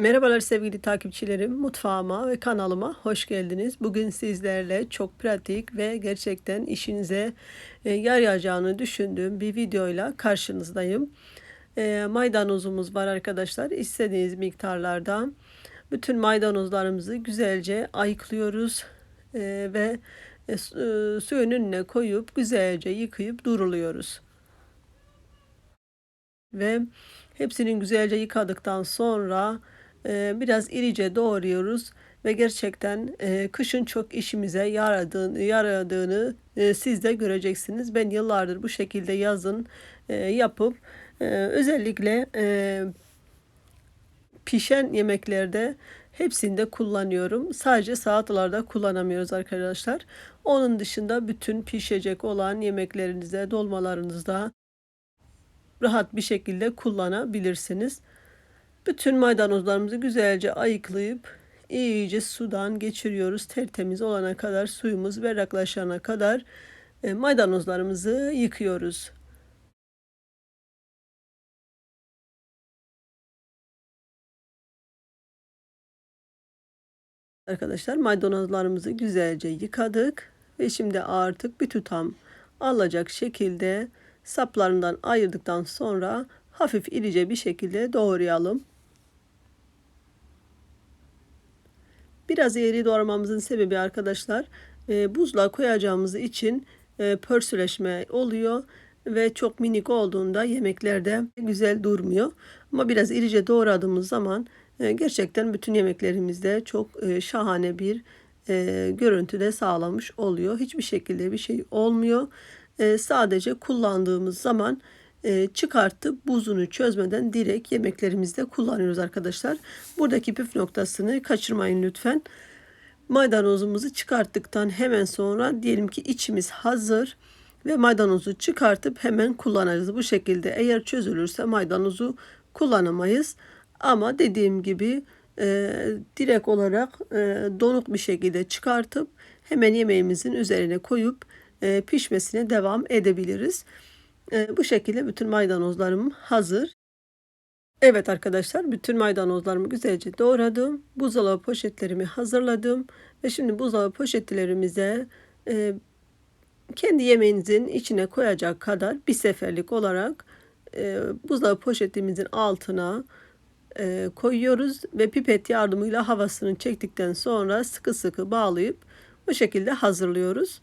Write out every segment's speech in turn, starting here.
Merhabalar sevgili takipçilerim. Mutfağıma ve kanalıma hoş geldiniz. Bugün sizlerle çok pratik ve gerçekten işinize e, yarayacağını düşündüğüm bir videoyla karşınızdayım. E, maydanozumuz var arkadaşlar. İstediğiniz miktarlarda bütün maydanozlarımızı güzelce ayıklıyoruz e, ve suyun önüne koyup güzelce yıkayıp duruluyoruz. Ve hepsinin güzelce yıkadıktan sonra biraz irice doğruyoruz ve gerçekten e, kışın çok işimize yaradığını, yaradığını e, siz de göreceksiniz. Ben yıllardır bu şekilde yazın e, yapıp özellikle pişen yemeklerde hepsinde kullanıyorum. Sadece salatlarda kullanamıyoruz arkadaşlar. Onun dışında bütün pişecek olan yemeklerinizde, dolmalarınızda rahat bir şekilde kullanabilirsiniz. Bütün maydanozlarımızı güzelce ayıklayıp iyice sudan geçiriyoruz. Tertemiz olana kadar suyumuz berraklaşana kadar e, maydanozlarımızı yıkıyoruz. Arkadaşlar maydanozlarımızı güzelce yıkadık ve şimdi artık bir tutam alacak şekilde saplarından ayırdıktan sonra hafif irice bir şekilde doğrayalım. Biraz eğri doğramamızın sebebi arkadaşlar e, buzluğa koyacağımız için e, pörsüleşme oluyor ve çok minik olduğunda yemeklerde güzel durmuyor. Ama biraz irice doğradığımız zaman e, gerçekten bütün yemeklerimizde çok e, şahane bir e, görüntüde sağlamış oluyor. Hiçbir şekilde bir şey olmuyor. E, sadece kullandığımız zaman çıkartıp buzunu çözmeden direkt yemeklerimizde kullanıyoruz arkadaşlar. Buradaki püf noktasını kaçırmayın lütfen. Maydanozumuzu çıkarttıktan hemen sonra diyelim ki içimiz hazır ve maydanozu çıkartıp hemen kullanırız. Bu şekilde eğer çözülürse maydanozu kullanamayız. Ama dediğim gibi e, direkt olarak e, donuk bir şekilde çıkartıp hemen yemeğimizin üzerine koyup e, pişmesine devam edebiliriz. E, bu şekilde bütün maydanozlarım hazır. Evet arkadaşlar bütün maydanozlarımı güzelce doğradım. Buzdolabı poşetlerimi hazırladım. Ve şimdi buzdolabı poşetlerimize e, kendi yemeğinizin içine koyacak kadar bir seferlik olarak e, buzdolabı poşetimizin altına e, koyuyoruz ve pipet yardımıyla havasını çektikten sonra sıkı sıkı bağlayıp bu şekilde hazırlıyoruz.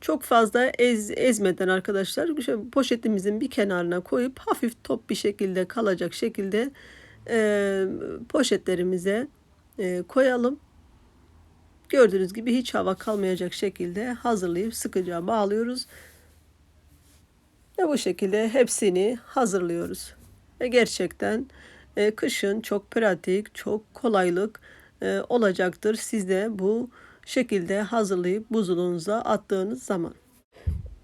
Çok fazla ez, ezmeden arkadaşlar şöyle poşetimizin bir kenarına koyup hafif top bir şekilde kalacak şekilde e, poşetlerimize e, koyalım. Gördüğünüz gibi hiç hava kalmayacak şekilde hazırlayıp sıkıca bağlıyoruz. Ve bu şekilde hepsini hazırlıyoruz. Ve gerçekten e, kışın çok pratik, çok kolaylık e, olacaktır. Siz de bu şekilde hazırlayıp buzluğunuza attığınız zaman.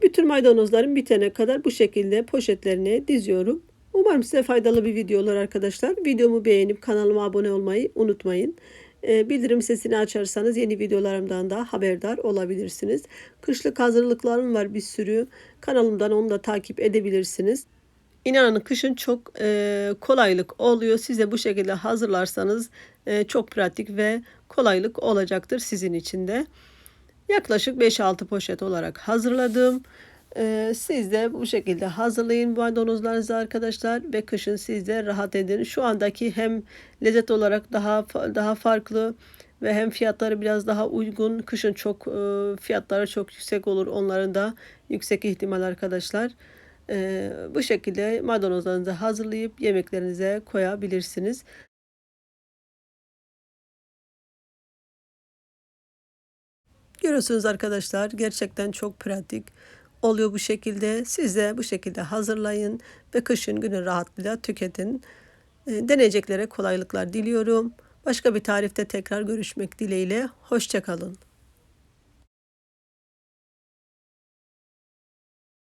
Bütün maydanozların bitene kadar bu şekilde poşetlerine diziyorum. Umarım size faydalı bir video olur arkadaşlar. Videomu beğenip kanalıma abone olmayı unutmayın. Ee, bildirim sesini açarsanız yeni videolarımdan da haberdar olabilirsiniz. Kışlık hazırlıklarım var bir sürü. Kanalımdan onu da takip edebilirsiniz. İnanın kışın çok e, kolaylık oluyor. Size bu şekilde hazırlarsanız e, çok pratik ve kolaylık olacaktır sizin için de. Yaklaşık 5-6 poşet olarak hazırladım. Ee, siz de bu şekilde hazırlayın maydanozlarınızı arkadaşlar ve kışın siz de rahat edin. Şu andaki hem lezzet olarak daha daha farklı ve hem fiyatları biraz daha uygun. Kışın çok e, fiyatları çok yüksek olur. Onların da yüksek ihtimal arkadaşlar. Ee, bu şekilde maydanozlarınızı hazırlayıp yemeklerinize koyabilirsiniz. Görüyorsunuz arkadaşlar gerçekten çok pratik oluyor bu şekilde. Siz de bu şekilde hazırlayın ve kışın günü rahatlığıyla tüketin. Ee, deneyeceklere kolaylıklar diliyorum. Başka bir tarifte tekrar görüşmek dileğiyle. Hoşçakalın.